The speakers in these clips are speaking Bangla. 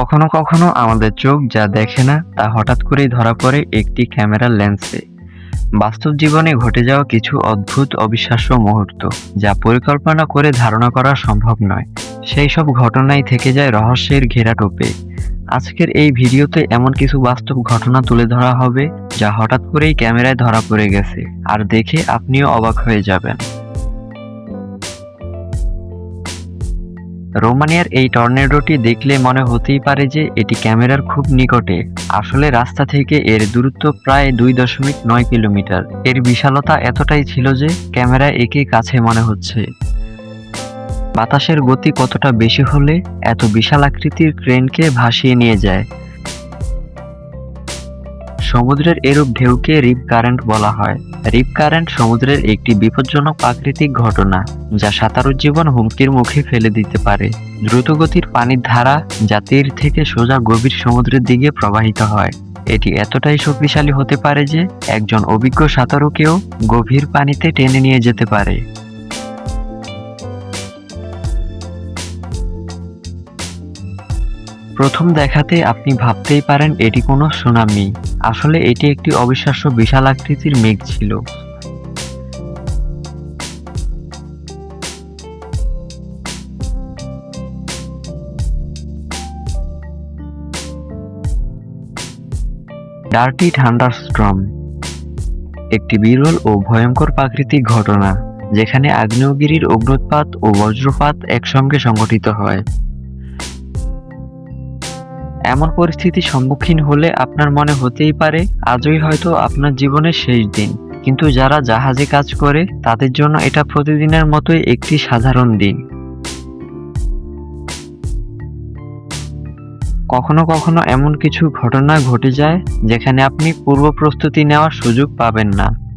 কখনো কখনো আমাদের চোখ যা দেখে না, তা হঠাৎ করেই ধরা পড়ে একটি ক্যামেরার লেন্সে। বাস্তব জীবনে ঘটে যাওয়া কিছু অদ্ভুত অবিশ্বাস্য মুহূর্ত, যা পরিকল্পনা করে ধারণা করা সম্ভব নয়। সেই সব ঘটনাই থেকে যায় রহস্যের ঘেরাটোপে আজকের এই ভিডিওতে এমন কিছু বাস্তব ঘটনা তুলে ধরা হবে, যা হঠাৎ করেই ক্যামেরায় ধরা পড়ে গেছে, আর দেখে আপনিও অবাক হয়ে যাবেন। রোমানিয়ার এই টর্নেডোটি দেখলে মনে হতেই পারে যে এটি ক্যামেরার খুব নিকটে। আসলে রাস্তা থেকে এর দূরত্ব প্রায় দুই দশমিক নয় কিলোমিটার। এর বিশালতা এতটাই ছিল যে ক্যামেরা একে কাছে মনে হচ্ছে। বাতাসের গতি কতটা বেশি হলে এত বিশাল আকৃতির ক্রেনকে ভাসিয়ে নিয়ে যায়। সমুদ্রের এরূপ ঢেউকে রিপ কারেন্ট বলা হয়। রিপ কারেন্ট সমুদ্রের একটি বিপজ্জনক প্রাকৃতিক ঘটনা, যা সাঁতারুর জীবন হুমকির মুখে ফেলে দিতে পারে। দ্রুতগতির পানির ধারা যা তীর থেকে সোজা গভীর সমুদ্রের দিকে প্রবাহিত হয়। এটি এতটাই শক্তিশালী হতে পারে যে, একজন অভিজ্ঞ সাঁতারুকেও গভীর পানিতে টেনে নিয়ে যেতে পারে। প্রথম দেখাতে আপনি ভাবতেই পারেন এটি কোনো সুনামি। আসলে এটি একটি অবিশ্বাস্য বিশাল আকৃতির মেঘ ছিল। ডার্টি থান্ডারস্ট্রম, একটি বিরল ও ভয়ঙ্কর প্রাকৃতিক ঘটনা, যেখানে আগ্নেয়গিরির অগ্নুৎপাত ও বজ্রপাত একসঙ্গে সংঘটিত হয়। এমন পরিস্থিতির সম্মুখীন হলে আপনার মনে হতেই পারে, আজই হয়তো আপনার জীবনের শেষ দিন। কিন্তু যারা জাহাজে কাজ করে, তাদের জন্য এটা প্রতিদিনের মতোই একটি সাধারণ দিন। কখনো কখনো এমন কিছু ঘটনা ঘটে যায়, যেখানে আপনি পূর্ব প্রস্তুতি নেওয়ার সুযোগ পাবেন না।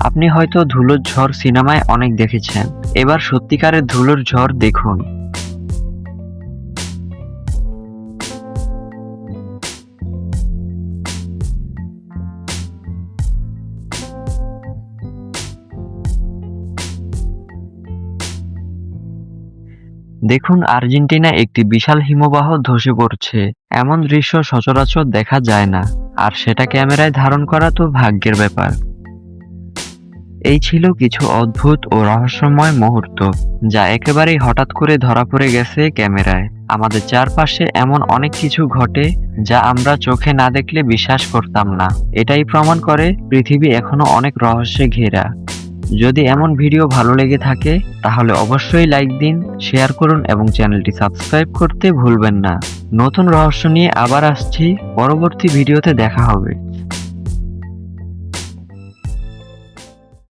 আপনি হয়তো ধুলোর ঝড় সিনেমায় অনেক দেখেছেন। এবার সত্যিকারের ধুলোর ঝড় দেখুন। দেখুন, আর্জেন্টিনা একটি বিশাল হিমবাহ ধসে পড়ছে। এমন দৃশ্য সচরাচর দেখা যায় না। আর সেটা ক্যামেরায় ধারণ করা তো ভাগ্যের ব্যাপার। এই ছিল কিছু অদ্ভুত ও রহস্যময় মুহূর্ত, যা একেবারেই হঠাৎ করে ধরা পড়ে গেছে ক্যামেরায়। আমাদের চারপাশে এমন অনেক কিছু ঘটে, যা আমরা চোখে না দেখলে বিশ্বাস করতাম না। এটাই প্রমাণ করে পৃথিবী এখনও অনেক রহস্যে ঘেরা। যদি এমন ভিডিও ভালো লেগে থাকে, তাহলে অবশ্যই লাইক দিন শেয়ার করুন এবং চ্যানেলটি সাবস্ক্রাইব করতে ভুলবেন না। নতুন রহস্য নিয়ে আবার আসছি, পরবর্তী ভিডিওতে দেখা হবে।